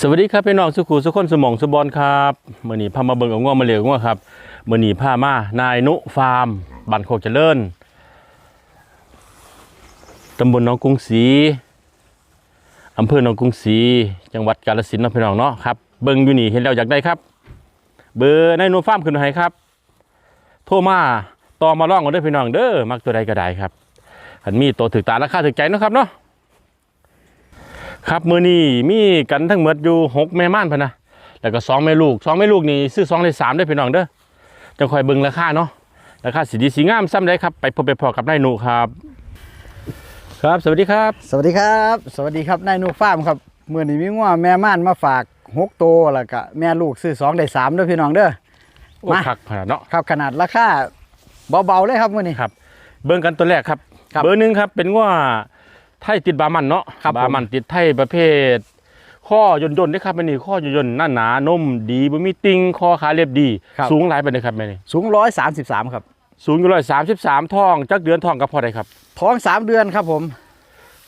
สวัสดีครับพี่น้องสุขุสุขคนสมองสุบอลครับมื่อนี้พามาเบิ่งเอาง่วงมาเหลวง่วงครับมื่อนี้พามานายนุฟาร์มบันโคกเจริญตำบลหนองกรุงศรีอำเภอหนองกรุงศรีจังหวัดกาฬสินธุ์นะพี่น้องเนาะครับเบิ่งอยู่นี่เห็นแล้วอยากได้ครับ เบอร์นายนุฟาร์มขึ้นให้ครับ โทรมาต่อมาล่องกันด้อพี่น้องเด้อมักตัวใดก็ได้ครับอันมีตัวถึกตาราคาถึกใจนะครับเนาะ ครับมือนี้มีกันทั้งหมดอยู่หกแม่ม่านพะนะแล้วก็สองแม่ลูกสองแม่ลูกนี่ซื้อสองได้สามได้อพี่น้องเด้อจะคอยเบิ่งราคาเนาะราคาสีดีสีงามซ้ำได้ครับไปพบไปพอกับนายหนูครับ ครับสวัสดีครับ สวัสดีครับ สวัสดีครับนายนูฟาร์มครับเมื่อนี้มีงัวแม่ม่านมาฝากหกตัวแล้วก็แม่ลูกซื้อสองได้สามด้วยพี่น้องเด้อโอ้มาคักพะนะเนาะครับขนาดราคาเบาๆเลยครับมื่อนี้ครับ เบิ่งกันตัวแรกครับครับเบอร์หนึ่งครับเป็นว่า ไทยติดบามันเนาะครับผม บามันติดไทยประเภท ข้อยนยนๆเด้อครับแม่นี่ข้อยนยนๆหน้าหนานมดีบ่มีติงคอขาเรียบดีสูงหลายไปเลยครับแม่นี่สูงร้อยสามสิบสามครับ สูงอยู่ร้อยสามสิบสามท้องจักเดือนท้องกับพอได้ครับท้องสามเดือนครับผม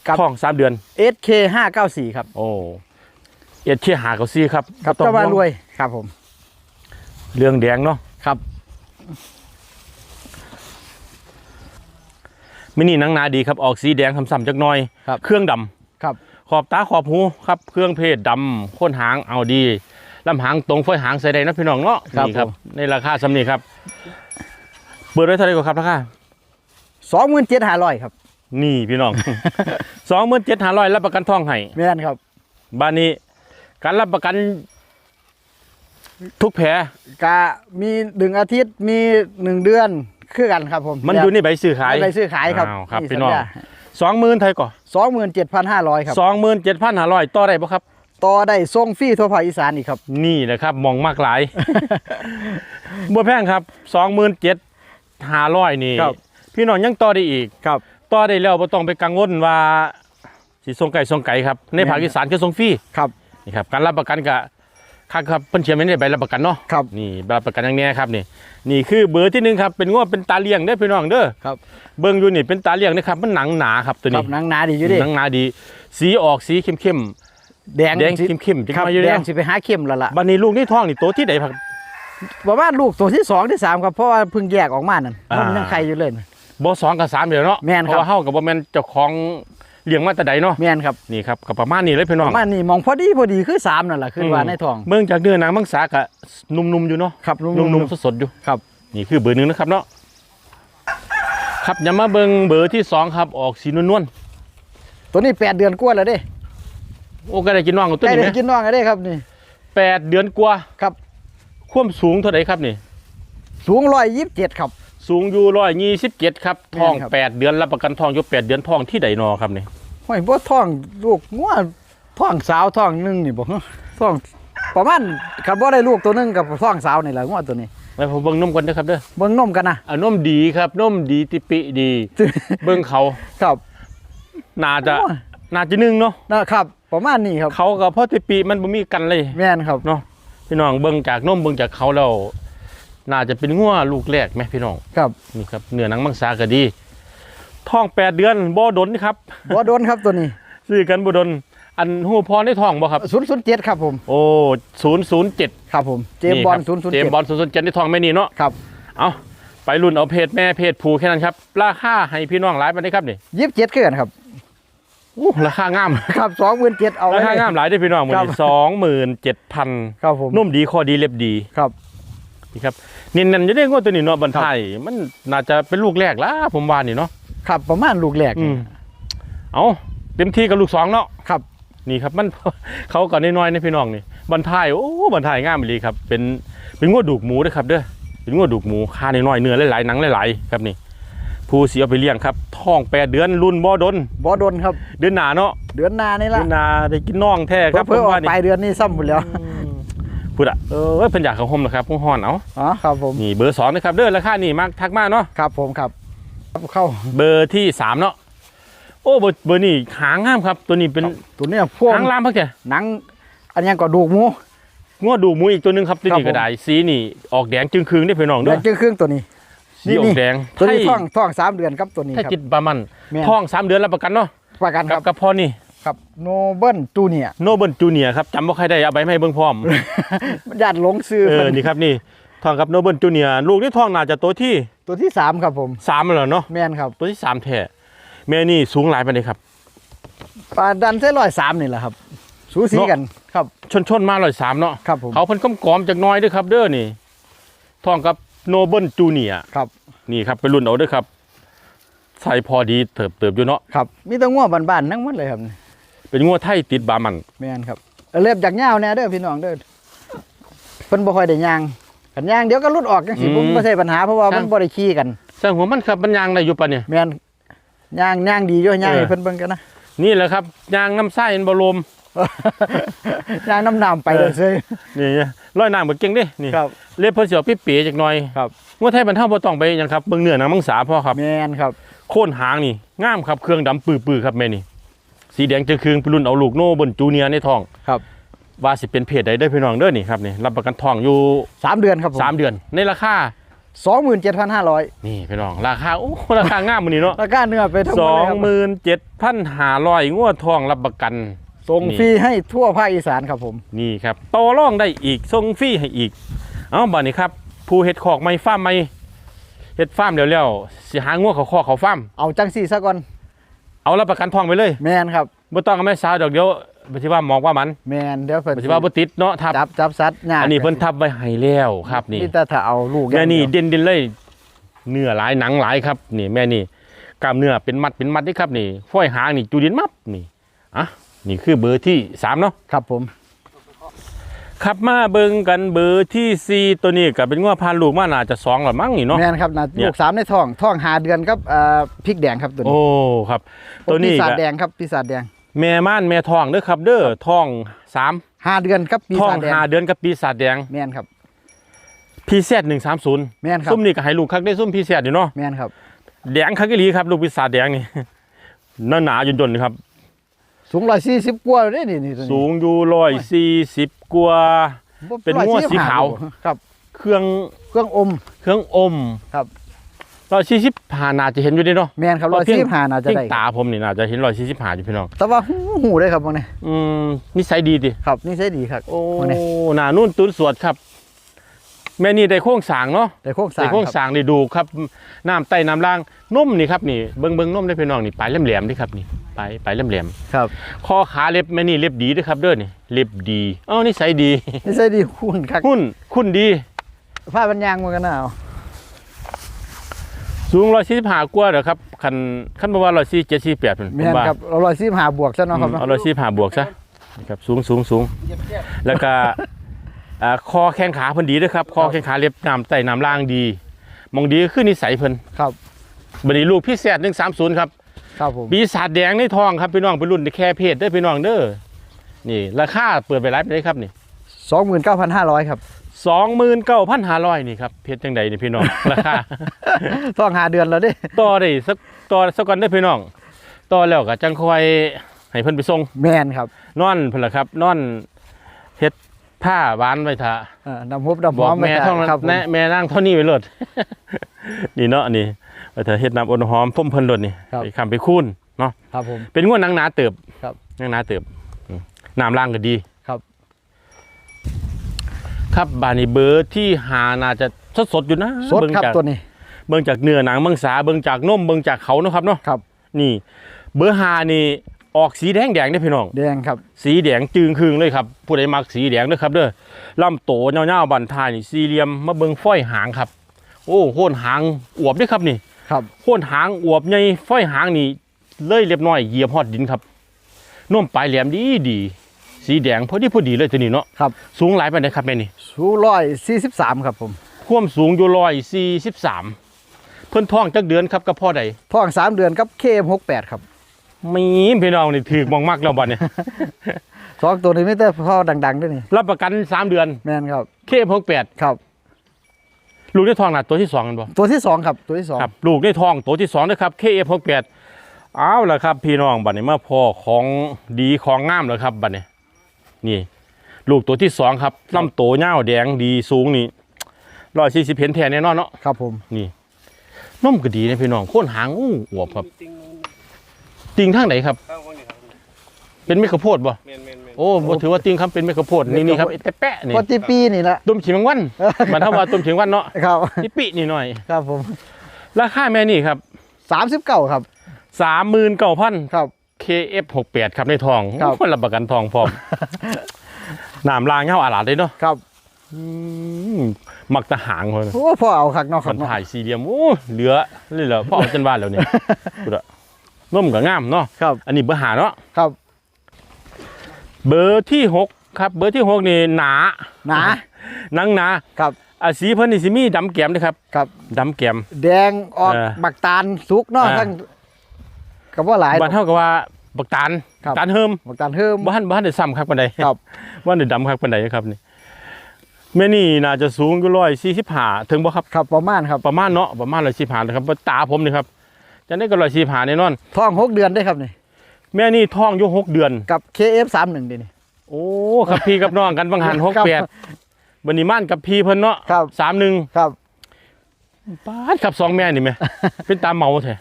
ครับ ท้องสามเดือน SK ห้าเก้าสี่ครับโอ้เอ็ดเชี่ยหาเกาซี่ครับครับต้องเจ้าว่ารห่ววงยครับผม เรื่องแดงเนาะครับ มินี่หนังหนาดีครับออกสีแดงซ้ำๆจักหน่อย ครับเครื่องดำครับ ขอบตาขอบหูครับเครื่องเพศดำโค้นหางเอาดีลำหางตรงไฟหางใส่ได้นะพี่น้องเนาะครับนี่ครับผม ในราคาสำนีครับเปิดไว้เท่าไหร่ก่อนครับราคาสองหมื่นเจ็ดห้าร้อยครับนี่พี่น้อง สองหมื่นเจ็ดห้าร้อยรับประกันทองให้แม่นครับ บ้านนี้การรับประกัน ทุกแผลกะมีหนึ่งอาทิตย์มีหนึ่งเดือน คือกันครับผมมันอยู่ในใบซื้อขายไปซื้อขายครับอ้าวครับพี่น้องสองหมื่นไทยก่อนสองหมื่นเจ็ดพันห้าร้อยครับสองหมื่นเจ็ดพันห้าร้อยต่อได้ปะครับต่อได้ส่งฟรีทั่วภาคอีสานอีกครับ นี่นะครับมองมากหลายบัวแพงครับสองหมื่นเจ็ดห้าร้อยนี่ครับพี่น้องยังต่อได้อีกครับต่อได้แล้วบ่ต้องไปกังวลว่าสิส่งไก่ส่งไก่ครับในภาคอีสานคือส่งฟรีครับนี่ครับการรับประกันกับ ค่าครับเพิ่นเชียร์ไม่ได้ใบรับประกันเนาะครับนี่รับประกันอย่างแนี้ครับนี่นี่คือเบอร์ที่หนึ่งครับเป็นง้อเป็นตาเลี้ยงได้อพี่น้องเด้อครับเบิ่งอยู่นี่เป็นตาเลี้ยงนะครับมันหนังหนาครับตัวครันี้บหนังหนาดีอยู่ดิหนังหนาดี สีออกสีเข้มแดงๆแดงสิเข้มๆจังครับมาอยู่แดแล้วงสิไปหาเข้มแล้วล่ะบัดนี้ลูกนี่ท้องนี่โตที่ใดครับประมาณลูกตัวที่สองที่สามครับเพราะว่าเพิ่งแยกออกมานั่นอ่ามัมันยังไข่อยู่เลยน่ะบ่สองกับสามเดียวเนาะแม่นครับเพราะว่าเฮากับบ่แม่นเจ้าของ เลี้ยงมาแต่ใดเนาะแม่นครับนี่ครับกับประมาณนี้เลยพี่น้องประมาณนี้มองพอดีพอดีคือสามนั่นแหละคือว่าในท้องเบิ่งจากเนื้อหนังมังสากะนุ่มๆอยู่เนาะครับนุ่นุ่มๆๆสดๆอยู่ครับนี่คือเบอร์หนึ่งนะครับเนาะครับอย่ามาเบิ่งเบอร์ที่สองครับออกสีนวลตัวนี้แปดเดือนกว่าแล้วเด้ๆโอ้ก็ได้กินน้องกับตัวใกล้นี้ไหมได้กินน้องกันได้ครับนี่แปดเดือนกว่าครับ ความสูงเท่าไหร่ครับนี่ สูงร้อยยี่สิบเจ็ดครับ สูงอยู่ร้อยยี่สิบเจ็ดครับท้องแม่นครับ แปดเดือนรับประกันท้องอยู่แปดเดือนท้องที่ใดนอครับนี่ห้อยบ่ท้องลูกงัวท้องสาวท้องหนึงนี่บ่ฮะท้องประมาณคันบ่ได้ลูกตัวหนึงกับท้องสาวนี่แหละงัวตัวนี้ไปผมเบิ่งนมก่อนนะครับเด้อเบิ่งนมกันนะ อะนมดีครับนมดีติปิดี เบิ่งเขาครับ น่าจะโอ้ย น่าจะนึ่งเนาะนะครับ ประมาณนี้ครับ เขากับพ่อติปิมันบ่มีกันเลย แม่นครับ เนาะพี่น้องเบิ่งจากนมเบิ่งจากเขาแล้ว น่าจะเป็นงัวลูกแรกไหมพี่น้องครับนี่ครับเนื้อหนังมังสาก็ดีท้องแปดเดือนบ่ดนครับบ่โดนครับตัวนี้ซื้อกันบ่ดนอันหูพรได้ท้องบ่ครับ007ครับผมโอ้ศูนย์ศูนย์เจ็ดครับผมเจมส์บอล007เจมส์บอลศูนย์ศูนย์เจ็ดได้ท้องไม่นี่เนาะครับเอาไปรุ่นเอาเพจแม่เพจผูแค่นั้นครับราคาให้พี่น้องหลายไปได้ครับนี่27คือกันครับอู้ราคางามครับ27,000เอาราไว้คางามหลายได้อพี่น้องมื้อครันี้บสองหมื่นเจ็ดพันครับผมนุ่มดีข้อดีเล็บดีครับ นี่ครับนี่นั่นจะได้งวดตัวนี้เนาะบันไทยมันน่าจะเป็นลูกแรกละผมว่านี่เนาะครับประมาณลูกแรกอืมเอาเต็มที่กับลูกสองเนาะครับนี่ครับมันเขาก่อนน้อยๆนะพี่น้องนี่บันทายโอ้บันทายงามเลยครับ เป็นเป็นงวดดูกหมูด้วยครับเด้อเป็นงวดดูกหมูค่าน้อยๆเนื้อหลายๆหนังหลายๆครับนี่ผู้เสียไปเลี้ยงครับท้องแปดเดือนรุ่นบ่ดนบ่โดนครับ เดือนหนาเนาะเดือนหน้านี่เดืละอนหนาได้กินน่องแท้ครับเพิ่ผมอออว่ากนี่ปลายเดือนนี้ซ้ำหมดแล้ว พูดอะเออเพิ่นอยากเขาห่มนะครับผู้ฮ้อนเอาอ๋อครับผมนี่เบอร์สองนะครับเด้อราคานี่มากทักมากเนาะครับผมครับเข้าเบอร์ที่สามเนาะโอ้เบอร์เบอร์นี่หางงามครับ ตัวนี้เป็นตัวเนี้ยพวกหางลามพักแกหนัง อันยังก็ดูกหมูงวดดูหมูอีกตัวหนึงครับตัวครับนี้ผมก็ได้สีนี่ออกแดงจึงคืงได้อพี่น้องเดืเด้ออนจึงครึ่งตัวนี้สีออกแดงตัวนี้ไทยท้องท้องสามเดือนครับตัวนี้ถ้าครับจิตประมันแม่นท้องสามเดือนรับประกันเนาะประกันคกัรับบกับพ่อนี่ คครับโนเบิลจูเนียโนเบิลจูเนียครับจำว่าใครได้เอาใบให้เบิ่งพร้อมญาติหลงซื้อเออเพิ่นนี่ครับนี่ทองครับโนเบิลจูเนียลูกที่ทองน่าจะตัวที่ตัวที่สามครับผมสามแล้วเนาะแม่นครับตัวที่สามแท้แม่นี่สูงหลายปานใดครับปลาดันเส้ร้อยสามนี่แหละครับ สูสีกันครับชนชนๆมาร้อยสามเนาะครับผมเขาเพิ่นก้มกอมๆจากหน้อยเด้วยครับ เด้อนี่ทองกับโนเบิลจูเนียครับ นี่ครับไปรุ่นเอาเด้วยครับใส่พอดีเติบเติบอยู่เนาะครับมีแตัวงัวบ้านๆทั้งหมดเลยครับ เป็นงัวไทยติดบามันแม่นครับเอาเล็บจากเหย้าแน่เด้อพี่น้องเด้อเพิ่นบ่ค่อยได้ย่างกันย่างเดี๋ยวก็หลุดออกจังซี่ผมบ่ใช่ปัญหาเพราะว่ามันบ่ได้ขี้กันสร้างหัวมันครับมันยางได้อยู่ปะเนี่ยแม่นย่างย่างดีอยู่ย่างเออให้เพิ่นเบิ่งกันนะนี่แหละครับยางน้ำไส้เอ็นบรมย่างน้ำน้ำไปเลยเซยนี่ร้อยน้ำเหมือนเก่งเดินี่ครับเล็บเพิ่นเสียวปิ๊เป๋จากหน่อยครับงัวไทยบรรเทาบ่ต้องไปหยังครับเบิ่งเนื้อหนังมังสาพ่อครับแม่นครับโค่นหางนี่งามครับเครื่องดำปื้อๆครับแม่นี่ สีแดงจะคืงเป็นรุ่นเอาลูกโน่บนจูเนียร์ในท้องครับว่าสิเป็นเพจใดได้อพี่น้องเด้อนี่ครับนี่รับประกันท้องอยู่สามเดือนครับผมสามเดือนในราคาสองหมื่นเจ็ดพันห้าร้อยนี่พี่น้องราคาโอ้ราคางามมื้อนี้เนาะราคาเนื้อไปทั้งหสมดอเลยงครับหมื่นเจ็ดพันห้าร้อยงวดทองรับประกันส่งนี่ฟรีให้ทั่วภาคอีสานครับผมนี่ครับต่อรองได้อีกส่งฟรีให้อีก เอาบัดนี้ครับ ผู้เฮ็ดคอกไม่ฟาร์มไม่เฮ็ดฟาร์มแล้วแล้วสิหางวเขาคอกเขาฟาร์มเอาจังสี่ซะก่อน เอารับประกันทองไปเลยแมนครับบ่ต้องเอาแม่สาวดอกเดียวบ่สิว่ามองว่ามันแมนเดี๋ยวเพิ่นบ่สิว่าบ่ติดเนาะทับจับจับซัดยากอันนี้เพิ่นทับไว้ให้แล้วครับนี่แต่ถ้าเอาลูกอย่างแม่นี่เดียวเด่นเด่นๆเลยเนื้อหลายหนังหลายครับ นี่แม่นี่กล้ามเนื้อเป็นมัดเป็นมัดนี่ครับนี่ ฝ้อยหางนี่จูดินมับนี่อะนี่คือเบอร์ที่สามเนาะครับผม ขับมาเบิ่งกันเบอร์ที่สี่ตัวนี้ก็เป็นง้อพานลูกมาน่าจะสองหรือมั้งนี่เนาะแมนครับนะเนี่ยลูกสามในท้องท้องหาเดือนครับเอ่อพริกแดงครับตัวนี้โอ้ครับ ตัวนี้ปีศาจก็แดงครับปีศาจแดงแม่ม่านแม่ทองเด้อครับ เด้อทองสามห้าเดือนครับปีทองศาจแดงหาเดือนกับปีศาจแดงแมนครับพีเซหนึ่งสามศูนย์แมนครับซุ่มนี่ก็ให้ลูกคักได้ซุ่มพีเซอยู่เนาะแมนครับแดงคักอีหลีครับ ลูกปีศาจแดงนี่หนาหนาๆย่นๆครับ สูงร้อยสี่สิบกว่าเลยนี่นี่ตัวนี้สูงอยู่ร้อยสี่สิบกว่า บ่เป็นงัวสีขาว145ครับ เครื่องเครื่องอม เครื่องอมครับ ร้อยสี่สิบผ่านาจะเห็นอยู่เดิเนาะ แมนครับเพร้อยราะเพียงสี่สิบห้าน่าจะเพียงได้ตาผมนี่น่าจะเห็นร้อยสี่สิบผ่าอยู่พี่น้อง แต่ว่าหูหูได้ครับพวกนี้อืมนิสัยดีดิครับนี่ใช่ดีครับโอ้พวกนี้ หนานุ่นตุ้นสวดครับ แม่นี่ได้โค้งสร้างเนาะแต่โค้งสร้าได้งโค้งครับสร้างได้ดูครับน้ำไต่น้ำล่างนุ่มนี่ครับนี่เบิ้งเบิ้งนุ่มได้พี่น้องนี่ปลายแหลมๆนี่ครับนี่ปลายปลายแหลมครับๆคอขาเล็บแม่นี่เล็บดีด้วยครับเด้อนี่เล็บดีเอ้านิสัยดีนี่ใช่ดีหุ่นครับหุ้นคุณดีผ้าบรรยางมันกันนะเอาสูงร้อยสี่สิบห้ากว่าเหรอครับคันคันบอกว่าร้อยสี่เจ็ดสี่แปดผมแม่นว่าครับเราร้อยสี่ห้าบวกซะเนาะครับอืมเนาะเอาร้อยสี่ห้าบวกซะนะครับสูงสูงสูงแล้วก็อ่า คอแข้งขาเพิ่นดีด้วยครับ คอแข้งขาเล็บน้ำไต่น้ำล่างดีมองดีขึ้นนิสัยเพิ่นครับบัดนี้ลูกพี่แซดหนึ่งสามศูนย์ครับครับผมปีศาจแดงในทองครับพี่น้องเป็นรุ่นแค่เพศเด้อพี่น้องเด้อนี่ราคาเปิดไปไลฟ์ได้ครับนี่สองหมื่นเก้าพันห้าร้อยครับสองหมื่นเก้าพันห้าร้อยนี่ครับเพชรจังใดนี่พี่น้องราคาต้องหาเดือนแล้วเดิต่อได้สักต่อสักก่อนได้อพี่น้องต่อแล้วก็จังคอยให้เพิ่นไปส่งแมนครับนอนเพิ่นล่ะครับนอนเฮ็ด ผ้าหวานไว้ท่าเอ่อน้ำฮุบน้ำหบออกมแม่ไได้ท่องนั้นครับผมแม่แม่นั่งเท่านี้ไว้โลด นี่เนาะนี่ไว้ถ้าเฮ็ดน้ำอนหอมพ่มเพิ่นโลดนี่ไปคำไปคูนเนาะครับผม เป็นงวดหนังหนาเติบครับหนังหนาเติบอืมน้ำล่างก็ดีครับ ครับบานี่เบอร์ที่หาน่าจะสดสดๆอยู่นะสดเบิ่งครับจากตัวนี้ เบิ่งจากเนื้อหนังเบิ่งสาเบิ่งจากนมเบิ่งจากเขาเนาะครับเนาะครับ นี่ เบอร์หานี่ ออกสีแดงแดงๆเด้อพี่น้อง แดงครับ สีแดงจึงครึงเลยครับ ผู้ใดมักสีแดงเด้อครับเด้อลำโตเงาๆบันทายนี่สี่เหลี่ยมมาเบิ่งฝ้อยหางครับ โอ้โค่นหางอวบเด้วยครับนี่ ครับโค่นหางอวบใหญ่ฝ้อยหางนี่เลยเรียบน้อยเหยียบฮอดดินครับนุ่มปลายแหลมดีดีสีแดงพอดีพอดีเลยตัวนี้เนาะครับ สูงหลายปานใดครับแม่นี่สูร้อยสี่สิบสามครับผมความสูงอยู่ร้อยสี่สิบสามเพิ่นท้องจักเดือนครับกับพ่อใดท้องสามเดือนครับเคมหกแปดครับ มีพี่น้องนี่ถือมองมากแล้วบัดเนี่ยสองตัวนี้ไม่แต่พ่อดังๆด้วยนี่รับประกันสามเดือนแมนครับเคพกแปดครับ ลูกในท้องน่ะตัวที่สองกันบ่ตัวที่สองครับตัวที่สองครับลูกในท้องตัวที่สองนะครับ KF68 เอาละครับ พี่น้องบัดนี้มาพอของดีของงามแล้วครับบัดนี้นี่ ลูกตัวที่สองครับลำโตเง่าวแดงดีสูงนี่ร้อยสี่สิบเห็นแทนแน่นอนเนาะครับผมนี่นุ่มก็ดีนะพี่น้องโค่นหางอู้อวบครับ ติงทางไหนครับเป็นเม็ดข้าวโพดบ่แมนแมนแมนโอ้บ่ถือว่าติงครับเป็นเม็ดข้าวโพดนี่นี่ครับไอ้แต่แปะนี่พอที่ปีนี่ละต้มขิงมังวันมันเท่าว่าต้มขิงวันเนาะครับนี่ปินี่หน่อยครับผมราคาแม่นี่ครับสามสิบเก้าครับ39,000ครับ KF68 ครับในทองครับโอ้รับประกันทองพร้อมน้ำลางเงาอาหลาดเลยเนาะครับอืมมักตะหางคนโอ้พ่อเอาคักเนาะคมัรับนเนาะถ่ายสี่เหลี่ยมโอ้เหลือเลยเหรอพ่อเอาจนบ้านแล้วเนี่ย ดูละนุ่มกับงามเนาะครับ อันนี้เบอร์หาเนาะครับ เบอร์ที่หกครับ เบอร์ที่หกนี่หนาหนาหนังหนาครับอาสีเพิ่นนี่สิมีดำแก้มด้วยครับ ครับดำแก้มแดงออกเออบักตาลสุกเนาะอ่าทั้งกับว่าหลายบ้านเท่ากับว่าบักตาลครับตาลเฮิมบักตาลเพิ่มบ้านบ้านได้ซ้ำครับปานใดครับบ้านได้ดำครับปานใดครับนี่แม่นี่น่าจะสูงอยู่ร้อยสี่สิบห้าถึงบ่ครับครับประมาณครับประมาณเนาะประมาณร้อยสี่ห้านะครับตาผมนี่ครับ จะได้ก็ร้อยสี่ห้าแน่นอนท้องหกเดือนได้ครับนี่แม่นี่ท้องอยู่หกเดือนกับ KF สามหนึ่งดินี่โอ้ครับพี่กับน้องกันบางหันหกครับแปดบันนี้ม่านกับพี่เพิ่นเนาะครับสามหนึ่งครับป้าดขับสองแม่นี่ไหมเป็นตามเมาแท้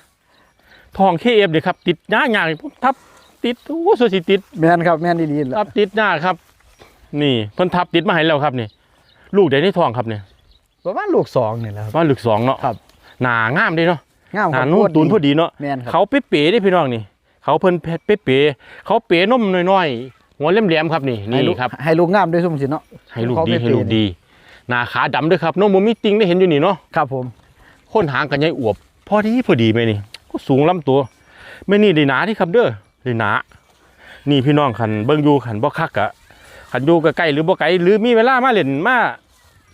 ทองเคเอฟเดี๋ยครับ ติดหน้าหยางปุ๊บทับติดโอ้สวยสิติดแมนครับแมนดีๆแหละทับติดหน้าครับ นี่เพิ่นทับติดมาให้แล้วครับนี่ลูกเดี๋ยวนี้ทองครับเนี่ยประมาณลูกสองนี่แหละครับว่าลูกสองเนาะครับหนางามเด้เนาะ งามหครันาบนุ่มตูนพอดีเนาะแมนครับเขาเป๊ะๆได้พี่น้องนี่ เขาเพิ่นเพชรเป๊ะๆเขาเป๋นมน้อยๆหัวแหลมๆครับนี่ให้ลูนี่กครับให้ลูกงามด้วยสมสิเนาะให้ลูกเขาดีเป๊ะๆให้ลูกดีหน้าขาดำด้วยครับน้องบ่มีติงได้เห็นอยู่นี่เนาะครับผมค้นหางกันใหญ่อวบ พอดีพอดีไหมนี่ก็สูงลำตัวไม่นี่ได้หนาที่ครับเด้อได้หนานี่พี่น้องขันเบิ่งอยู่ขันบ่คักกะขันอยู่ใกล้ๆหรือบ่ไกลหรือมีเวลามาเล่นมา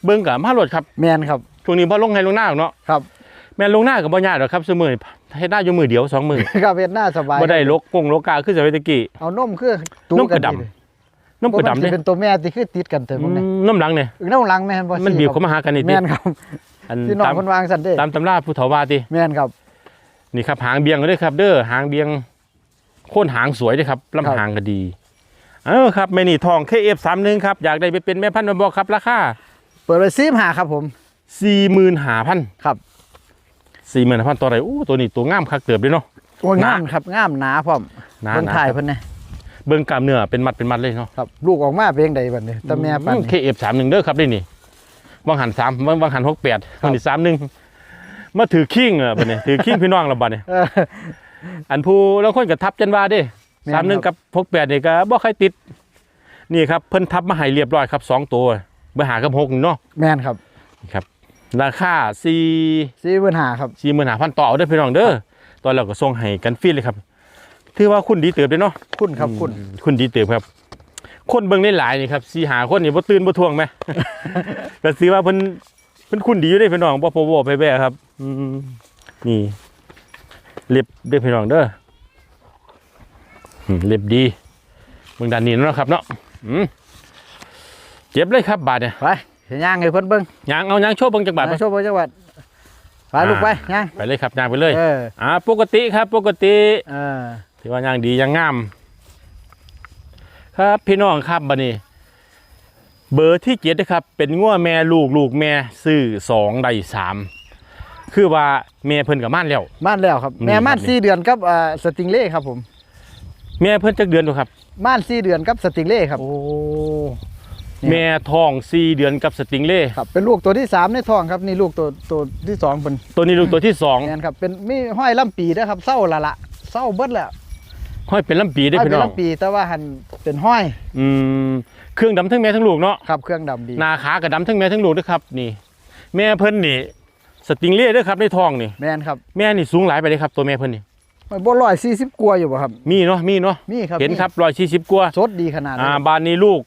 เบิ่งกับมาโหลดครับแมนครับช่วงนี้บ่ลงให้ลงหน้าหรอกเนาะครับ แม่นลงหน้าก็บ่ยากหรอกครับซุมื้อนี้เฮ็ดหน้าอยู่มือเดียวสองมือครับเป็นหน้าสบายบ่ได้ลกกงลกกาคือสมัยตะกี้เอานมคือนมกระดำดิน้ำกระดำบ่เด้มันสิเป็นตัวแม่ที่คือติดกันเต็มอืเนี่ยมน้ำหลังเนี่ยอีกน้ำหลังแม่นบ่มันบีบคเข้ารับมาหากันนี่แมตินครับอันพี่น้องตามเพิ่นวางสั่นเด้ตามตำราผู้เฒ่าว่าติแมนครับ นี่ครับหางเบียงก็ได้ครับ เด้อหางเบียงโค่นหางสวยเด้อครับลำหางก็ดีเออครับแม่นี่ทอง KF31 ครับอยากได้ไปเป็นแม่พันธุ์มาบอกครับราคาเปิดไว้45ครับผม45,000ครับ 45,000ตัวอะไรอู้ตัวนี้ตัวงามคักเติบเลยเนาะโอ้ยหนางามครับงามหนาพร้อมหนาเพิ่นหนาถ่ายเพิ่นนะเบิ่งกล้ามเนื้อเป็นมัดเป็นมัดเลยเนาะครับลูกออกมาเป็นจังไดบัดนี้แต่แม่ปันอื KF31 เด้อครับนี่นี่วางหัน3วางวางหัน68วางนี่31มาถือคิงอะบัดนี้ถือคิงพี่น้องและบัดนี้เอออันผู้แล้วคนก็ทับจันว่าเด้แม่นสามหนึ่งครักับพกแปดนี่ก็บ่ใครติด นี่ครับเพิ่นทับมาให้เรียบร้อยครับสองตัวเบอร์หากับหกนี่เนาะแม่นครับครับ ราคาสี่45ครับสี่หมื่นห้าพันต่อเอาเด้อพี่น้องเด้อตอนเราก็ส่งให้กันฟรีเลยครับถือว่าคุณดีเติบเด้อเนาะคุณครับคุณอืมคุณดีเติบครับ คนเบิ่งได้หลายนี่ครับสี่หาคนนี่บ่ตื่นบ่ทวงไหมก็สิว่าเพิ่นเพิ่นคุณดีอยู่เด้อพี่น้องบ่พอบ่ไปแบ่ครับอืมนี่เล็บเด้อพี่น้องเด้ออืมเล็บดีเบิ่งด้านนี้เนาะครับ เนาะอืมเจ็บเลยครับบาดเนี่ยไป เห็นย่างให้เพิ่นเบิ่งยางเอายางโชว์เบิ่งจักบาดไปมาโชว์บ่จังหวัดไปลูกไปย่างไปเลยครับยางไปเลยเอออ่าปกติครับปกติเออถือว่ายางดียางงาม ครับพี่น้องครับบัดนี้ เบอร์ที่เจ็ดนะครับ เป็นง้วแม่ลูกลูกแม่ซื้อสองได้สามคือว่าแม่เพิ่นกับม่านแล้ว ม่านแล้วครับนี่แม่ม่านครับสี่เดือนกับอ่าสติงเล่ครับผมแม่เพิ่นจักเดือนตัวครับ ม่านสี่เดือนกับสติงเล่ครับ โอ้นี่ แม่ทองสี่เดือนกับสติงเล่ครับเป็นลูกตัวที่สามในท้องครับนี่ลูกตัวตัวที่สองเป็นตัวนี้ลูกตัวที่สองแม่นครับเป็นมีห้อยลำปีนะครับเศร้าละละเศร้าเบิดแล้วห้อยเป็นลำปีได้อห้อยพี่เป็นน้องลำปีแต่ว่าหันเป็นห้อยอืมเครื่องดำทั้งแม่ทั้งลูกเนาะครับเครื่องดำดีหนาขากับดำทั้งแม่ทั้งลูกด้วยครับนี่ แม่เพิ่นนี่สติงเล่ด้วยครับในท้องนี่แม่นครับแม่นี่สูงหลายไปเลยครับตัวแม่เพิ่นนี่ห้อยบ่ร้อยสี่สิบกว่าอยู่บ่ครับ มีเนาะมีเนาะมีครับเห็นมีครับร้อยสี่สิบกว่าสดดีขนาดอ่านั้นบานนี้ลูก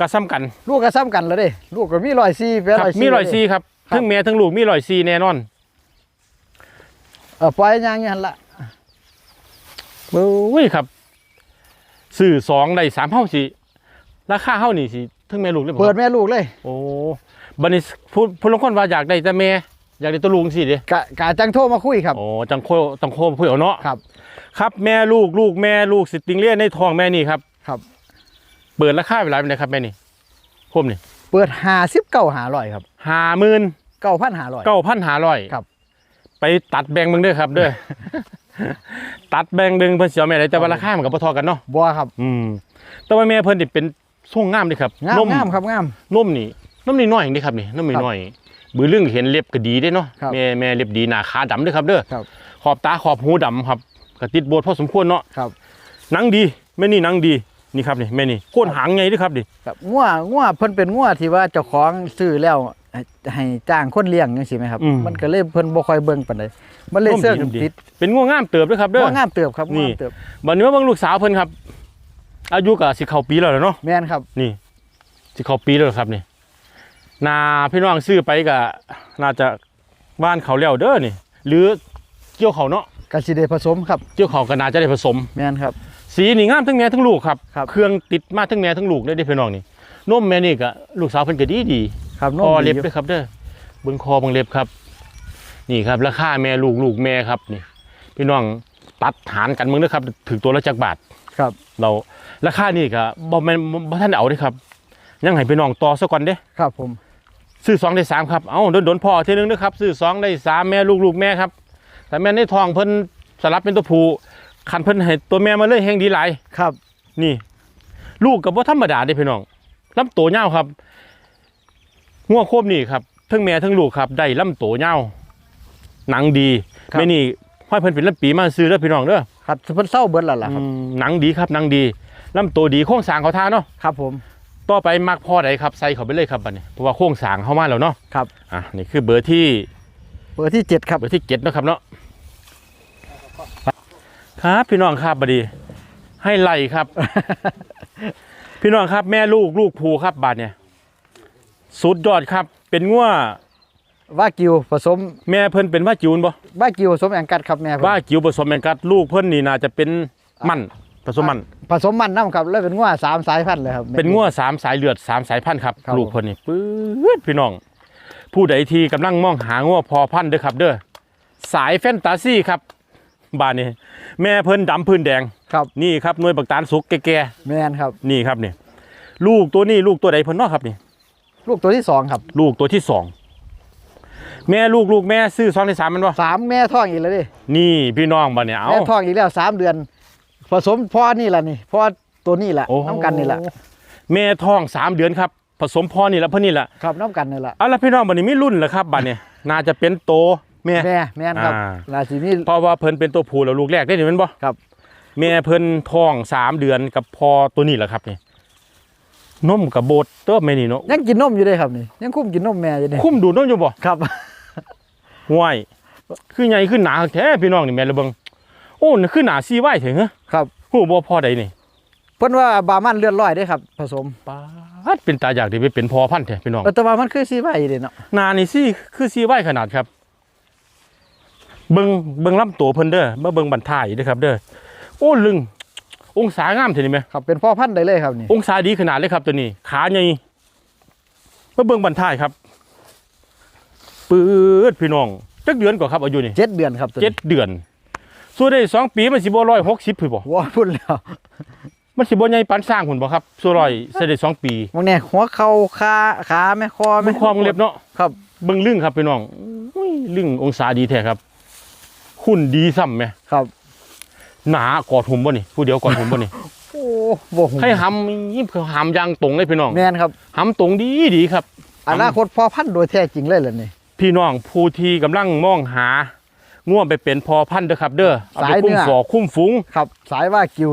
ก็ซ้ำกันลูกก็ซ้ำกันแล้วเด้ลูกก็มีร้อยสี่เป็นครับร้อยสี่มีร้อยสี่ครับครับทั้งแม่ทั้งลูกมีร้อยสี่แน่นอนเออปล่อยย่างอย่างนั้นละโอ้ยครับซื้อสองได้สามเท่าสิราคาเท่านี่สิทั้งแม่ลูกเลยบ่เปิคดรับแม่ลูกเลยโอ้บันนี้ผู้ผู้ลางคนว่าอยากได้แต่แม่อยากได้ตัวลุงสิเด้กะกะจังโทรมาคุยครับ โอ้จังโคจังโคผู้เอาเนาะครับ ครับแม่ลูกลูกแม่ลูกสิติงเลียนในท้องแม่นี่ครับครับ เปิดราคาเวลาเป็นไงครับแม่นี่ผมนี่เปิดห้าสิบเก้าหาร้อยครับห้าหมื่นเก้าพันหาร้อยเก้าพันห้าร้อยครับ ไปตัดแบ่งมึงเด้อครับเด้อตัดแบ่งดึงเพิ่นสิเอาแม่ได้แต่ว่าราคามันก็บ่เท่ากันเนาะบัวครับ อืมแต่ว่าแม่เพิ่นนี่เป็นทรงงามเด้ครับงามนมงามครับงามนมนี่นมนี่น้อยเองเด้ครับนี่นมนี่ครับน้อยบือเรื่องเห็นเล็บก็ดีเด้เนาะครับแม่แม่เล็บดีหน้าขาดำเด้อครับเด้อครับขอบตาขอบหูดำครับก็ติดโบดพอสมควรเนาะครับหนังดีแม่นี่หนังดี นี่ครับนี่แม่นี่โคนหางใหญ่เด้อครับดิครับงัวงัวเพิ่นเป็นงัวที่ว่าเจ้าของซื้อแล้วให้ให้จ้างคนเลี้ยงจังซี่ไหมครับ มันก็เลยเพิ่นบ่ค่อยเบิ่งปานใดมันเลยเสื่องติดเป็นง่วงงามเติบเด้อครับเด้องัวงามเติบครับนี่งามเติบบัดนี้มาเบิ่งลูกสาวเพิ่นครับ อายุก็สิเข้าปีแล้วล่ะเนาะแม่นครับ นี่สิเข้าปีแล้วครับนี่นาพี่น้องซื้อไปก็น่าจะบ้านเขาแล้วเด้อนี่ หรือเกี่ยวเขาเนาะก็สิได้ผสมครับ เกี่ยวเขาก็น่าจะได้ผสมแม่นครับ สีนี่งามทั้งแม่ทั้งลูกครับครับ เครื่องติดมาทั้งแม่ทั้งลูกเลยเด้อพี่น้องนี่นมแม่นี่ก็ลูกสาวเพิ่นก็ดีดีครับคอเล็บดียู่ด้วยครับเด้อเบิ่งคอเบิ่งเล็บครับ นี่ครับราคาแม่ลูกลูกแม่ครับนี่ พี่น้องตัดหารกันมึงนะครับถึงตัวละจักบาท ครับ เราราคานี่ก็บ่แม่นบ่ทันได้เอาเด้ครับ ยังให้พี่น้องต่อซะก่อนเด้ ครับผม ซื้อสองได้สามครับ เอาโดนโดนๆพ่อเทีนึงนะครับ ซื้อสองได้สามแม่ลูกลูกแม่ครับ แต่แม่ในทองเพิ่นสลับเป็นตัวผู้ คันเพิ่นให้ตัวแม่มาเลยแห่งดีหลายครับ นี่ ลูกกับว่าธรรมดาเด้พี่น้องลำโตเงาวครับงัวโคบนี่ครับทั้งแม่ทั้งลูกครับได้ลำโตเงาวหนังดีครับแม่นี่ห้อยเพิ่นเป็นลำปีมาซื้อเด้อพี่น้องเด้อครับเพิ่นเศร้าเบิดแล้วล่ะครับ อืมหนังดีครับหนังดีลำโตดีโครงสร้างเขาท่าเนาะครับผมต่อไปมักพ่อใดครับใส่เขาไปเลยครับบัดนี้เพราะว่าโครงสร้างเข้ามาแล้วเนาะครับ อะนี่คือเบอร์ที่เบอร์ที่เจ็ดครับเบอร์ที่เจ็ดเนาะครับเนาะ ครับพี่น้องครับบดนีให้ไล่ครับ พี่น้องครับ แม่ลูกลูกภูครับบาทเนี่ยสุดยอดครับ เป็นงัววากิวผสม แม่เพิ่นเป็นว่าจิ๋วบ่วากิวผสมแองกัดครับแม่เพิ่นว่าจิ๋วผสมแมงกัดลูกเพิ่นนี่น่าจะเป็นมั่นผสมมั่นผสมมันน้ำครับแล้วเป็นงัวสามสายพันธุ์เลยครับเป็นงัวสามสายเลือดสามสายพันธุ์ครับครับลูกเพิ่นนี่ปื๊ดพี่น้อง ผู้ใดที่กำลังมองหางัวพอพันธุ์เด้อครับ เด้อสายแฟนตาซีครับ บานนี้แม่เพิ่นดำพื้นแดง ครับนี่ครับหน่วยบักตาลสุกแก่แม่นครับ ๆนี่ครับนี่ลูกตัวนี้ลูกตัวใดเพิ่นเนาะครับนี่ ลูกตัวที่สองครับลูกตัวที่สองแม่ลูกลูกแม่ซื้อสองในสามแมันวะสามแม่ท้องอีกแล้วดินี่พี่น้องบ้านเนี่ยเอา แม่ท้องอีกแล้วสามเดือน ผสมพ่อนี่แหละนี่พ่อตัวนี่แหละโอ้ น้ำกันนี่แหละแม่ท้องสามเดือนครับ ผสมพ่อนี่แล้วพ่อนี่แหละครับน้ำกันนี่แหละเอาละพี่น้องบ้านนี้ไม่รุ่นเหรอครับบ้านเนี่ยน่าจะเป็นโต แม่ แม่แม่นครับอ่า ราศีนี้ เพราะว่าเพิ่นเป็นตัวผู้แล้วลูกแรกได้เห็นมันบ่ครับ แม่เพิ่นท้องสามเดือนกับพอตัวนี้แหละครับนี่นมกับโบดเติบแม่นี่เนาะยังกินนมอยู่เลยครับนี่ยังคุ้มกินนมแม่อยู่นี่คุ้มดูดนมอยู่บ่ครับ ห่วยคือใหญ่คือหนาแท้พี่น้องนี่แม่นละเบิงโอ้นี่คือหนาซีไว้ถึงเหรอครับ ฮู้บ่พอใดนี่เพิ่นว่าบามันเลือดลอยได้ครับ ผสมปาดเป็นตาอยากได้ไปเป็นพอพันธุ์แท้พี่น้องเออแต่ว่ามันคือสีใบเด้เนาะหนานี่ซี่คือซีไว้ขนาดครับ เบิงเบิงลำตัวเพิ่นเด้อมาเบิงบันท้ายเด้อครับ เด้อโอ้ลึง องศางามเท่านี้ไหมครับเป็นพ่อพันธุ์ได้เลยครับนี่องศาดีขนาดเลยครับตัวนี้ ขาใหญ่มาเบิงบันท้ายครับปื๊ดพี่น้องจักเดือนกว่าครับอายุนี่เจ็ดเดือนครับตัวนี้เจ็ดเดือนสู้ได้สองปีมันสิบ่ร้อยหกสิบพี่บ่ว้าพุ่นแล้วมันสิบ่ใหญ่ปานสร้างหุ่นบ่ครับสู้ร้อยเสได็จสองปีบางเนี่ยหัวเข่าขาขาแม่คอมันความเล็บเนาะครับเบิ่งลึงครับพี่น้องอุ้ยลึงองศาดีแท้ครับ หุ่นดีซ้ำไหมครับ หนากอดหุ่มบ่นี่ผู้เดียวกอดหุ่มบ่นี่โอ้บ่หูให้หำยิ้มคือหำยางตรงเลยพี่น้องแม่นครับหำตรงดีดีครับอนาคตพ่อพันธุ์โดยแท้จริงเลยล่ะนี่พี่น้องผู้ที่กำลังมองหาง่วงไปเป็นพอพันธุ์เด้อครับ เด้อเอาไปคุ้มฝอคุ้มฝูงครับ สายว่ากิว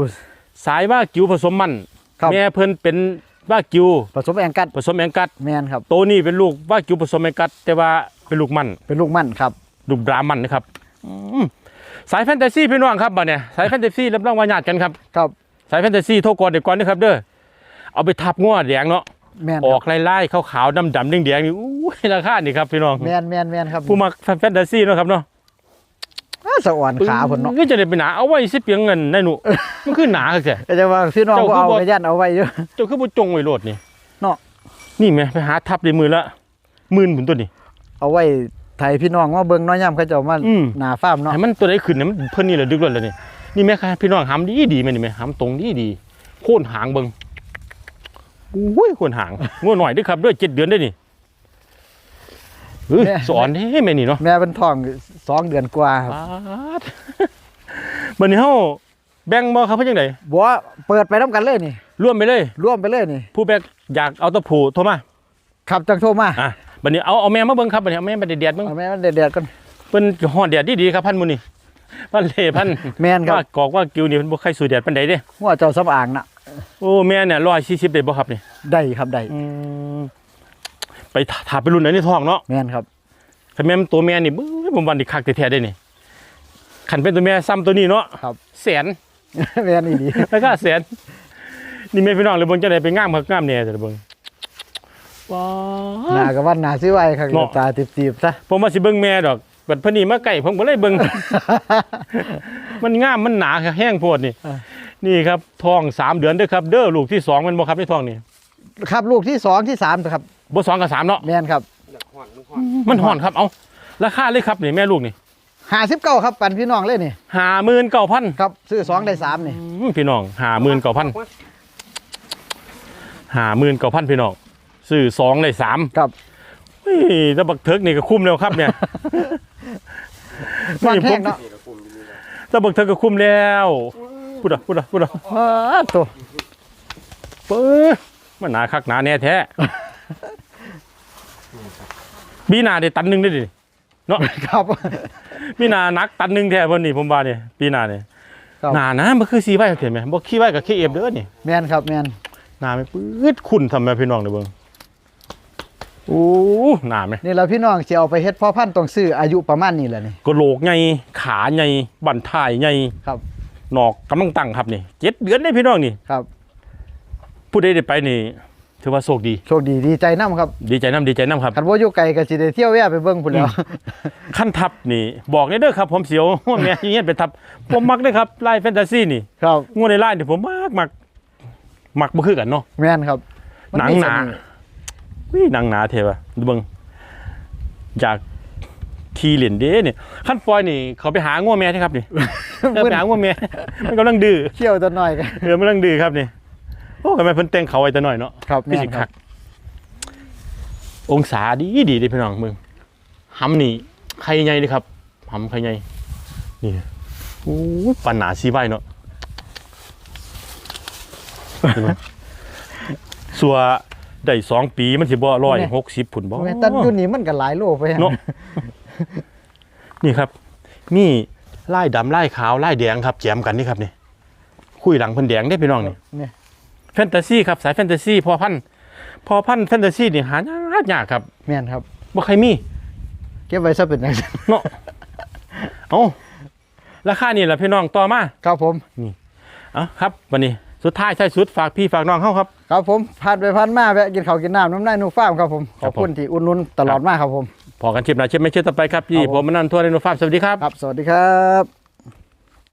สายว่ากิวผสมมันครับแม่เพิ่นเป็นว่ากิวผสมแองกัดผสมแองกัดแม่นครับตัวนี้เป็นลูกว่ากิวผสมแองกัด แต่ว่าเป็นลูกมันเป็นลูกมั่นครับลูกบรามันนะครับอืม สายแฟนตาซีพี่น้องครับบัดเนี่ยสายแฟนตาซีรับรองว่าญาติกันครับครับ สายแฟนตาซีโทรก่อนเดี๋ยวก่อนนะครับเด้อเอาไปทับง้อแดงเนาะแม่นอคอรักบลายๆขาวๆดำๆแดงๆนี่อู้ยราคานี่ครับพี่น้องแม่นแม่นแม่นครับผู้มักแฟนตาซีเนาะครับเนาะอ้าสะอ่อนขาเพิ่นเนาะก็จะได้ไปหนาเอาไว้สิเปียงเงินได้หนูมันคือหนาแท้ก็จะว่าพี่น้องเจ้าบ่คือเอาบ่ไปยันเอาไว้อยู่เจ้าคือบ่จงไว้โลดนี่เนาะนี่แม่ไปหาทับด้วยมือละหมื่นผุนตัวนี้เอาไว้ ไทยพี่น้องว่าเบิ่งน้อยย่ำเขาเจ้ามาอืม หน้าฟาร์มเนาะให้มันตัวใดขึ้นเนี่ยมันเพิ่นนี่แหละดึกแล้วล่ะนี่นี่แม่ค่ะพี่น้องหำดีดีๆแม่นี่แม่หำตรงดีดีโค่นหางเบิ่งอุ้ยโค่นหางงัวหน่อยเด้วยครับด้วยเจ็ดเดือนได้อนี่เฮ้ยสอนให้แม่นี่เนาะ แม่เป็นท้องสองเดือนกว่าครับปาดบัดนี้เฮาแบ่งบ่ครับเพิ่นจังไดบัวเปิดไปน้ำกันเลยนี่ร่วมไปเลย ร่วมไปเลยนี่ผู้แบกอยากเอาตะผูโทรมาขับจังโทรมา อะ บัดนี้เอาเอาแม่มาเบิ่งครับบัดนี้เอาแม่มาแดดๆเบิ่งเอาแม่มันเด็ดๆกันเพิ่นฮ้อนแดดดีๆครับพันมื้อนี้พันเล่พันแม่นครับว่ากอกว่ากิวนี่เพิ่นบ่ใครสู้แดดปานใดเด้หัวเจ้าสำอางน่ะโอ้แม่เนี่ย140ได้บ่ครับนี่ได้ครับได้อืมไปถถาไปรุ่นไหนในท้องเนาะแม่นครับคันแม่นตัวแม่นี่บื้อผมวันนี้คักแท้ๆได้นี่คันเป็นตัวแม่ซ้ำตัวนี้เนาะครับแสนแม่นอีดีแล้วก็แสนนี่แม่พี่น้องเลยเบิ่งจังได๋ไปงามคักงามแน่แต่เบิ่ง ว้า หน้ากับว่าหน้าซิไว้ครับเนาะ ตาตีบๆซะ ผมว่าสิเบิ่งแม่ดอกบัดเพิ่นนี่มาใกล้ผมก็เลยเบิ่ง มันงามมันหนาแห้งโพดนี่เออนี่ครับท้องสามเดือนเด้อครับ เด้อลูกที่สองแมันบ่ครับในท้องนี่ครับลูกที่สองที่สามครับ บ่สองกับสามเนาะแม่นครับมันห่อนครับเอาราคาเลยครับนี่แม่ลูกนี่ห้าสิบเก้าครับปันพี่น้องเลยนี่59,000ครับซื้อสองได้สามนี่อืมพี่น้อง59,000 59,000พี่น้อง ซื้อสองได้สามครับเฮ้ยถ้าบักเทิกนี่ก็คุ้มแล้วครับเนี่ยมันแห้งเนาะถ้าบักเทิกก็คุ้มแล้วพูดอะพูดอะพูดอะเออตัวเปิ้ลมันหนาคักหนาแน่แท้บีหนาได้ตันหนึ่งได้ดิครับบีหนานักตันหนึ่งแท้เพิ่นนี่ผมว่าเนี่ยปีหนาเนี่ยครับหนานะมันคือซีไว้เห็นไหมบ่ขี้ไว้กับขี้เอฟเด้อนี่แม่นครับแม่นหนาไม่ปื๊ดคุณทำไมพี่น้องเด้อเบิ่ง โอ้หนาไหมนี่เราพี่น้องสิเอาไปเฮ็ดพ่อพันธุ์ต้องซื้ออายุประมาณนี้แหละนี่กระโหลกใหญ่ขาใหญ่บั้นท้ายใหญ่ครับ หนอกกำลังตั้งครับนี่เจ็ดเดือนได้พี่น้องนี่ครับผู้ใดได้ไปนี่ถือว่าโชคดีโชคดีดีใจนํครับ ดีใจน้ำดีใจน้ำครับคันบ่อยู่ไกลก็สิได้เที่ยวแว่ไปเบิ่งพุ่นแล้วขั้นทับนี่บอกเลยเด้อครับ ผมเสียวว่าแม่อยังเงี้ยไปทับผมมักเด้อครับไล่แฟนตาซีนี่ครับงวดในไล่นี่ผมมักมักมักบ่คือกันเนาะแม่นครับมัหนังมีหนาเสน่ห์ วิหนังหนาเทวะดูเบิ่งอยากทีเหรียญเด้นี่ขั้นปล่อยนี่ เขาไปหางัวแม่ใช่ครับนี่เออไปหางัวแม่มันกำลังดื้อเที่ยวตัวน้อยกันเออมันกำลังดื้อครับนี่โอ้ทำไมเพิ่นแต่งเขาไว้แต่น้อยเนาะครับพี่แม่สินคคัรับกองศาดีดีเด้พี่น้องมึงหำนี่ใครใหญ่เลยครับหำใครใหญ่นี่โอ้ยปัญหาซีไว้เนาะเห็นไหมสัว ได้สองปีมันสิบ่ร้อยหกสิบผุนบ่แม่ตันอยู่นี่มันก็หลายโลไปเนาะนี่ครับนี่ลายดำลายขาวลายแดงครับแจมกันนี่ครับนี่คุยหลังเพิ่นแดงได้พี่น้องนี่เนี่ยแฟนตาซีครับสายแฟนตาซีพอพันธุ์พอพันธุ์แฟนตาซีนี่หายากยากครับแม่นครับบ่ใครมี เก็บไว้ซะเป็นจังซั่นเนาะเอาราคานี่แหละพี่น้องต่อมาครับผมเอะครับวันนี้ สุดท้ายใช่สุดฝากพี่ฝากน้องเฮาครับ ครับผมผ่านไปผ่านมาแวะกินข้าวกินน้ำน้ำนายนูฟาร์มครับผมคขรับอบคุณผมที่อุ่นนุนตลอดมาครับผม พอกันชิปหนะชิปไม่เชื่อต่อไปครับพี่ ครับผผม มมนันท์ทัวร์ในโนฟาร์มสวัสดีครับ ครับสวัสดีครับ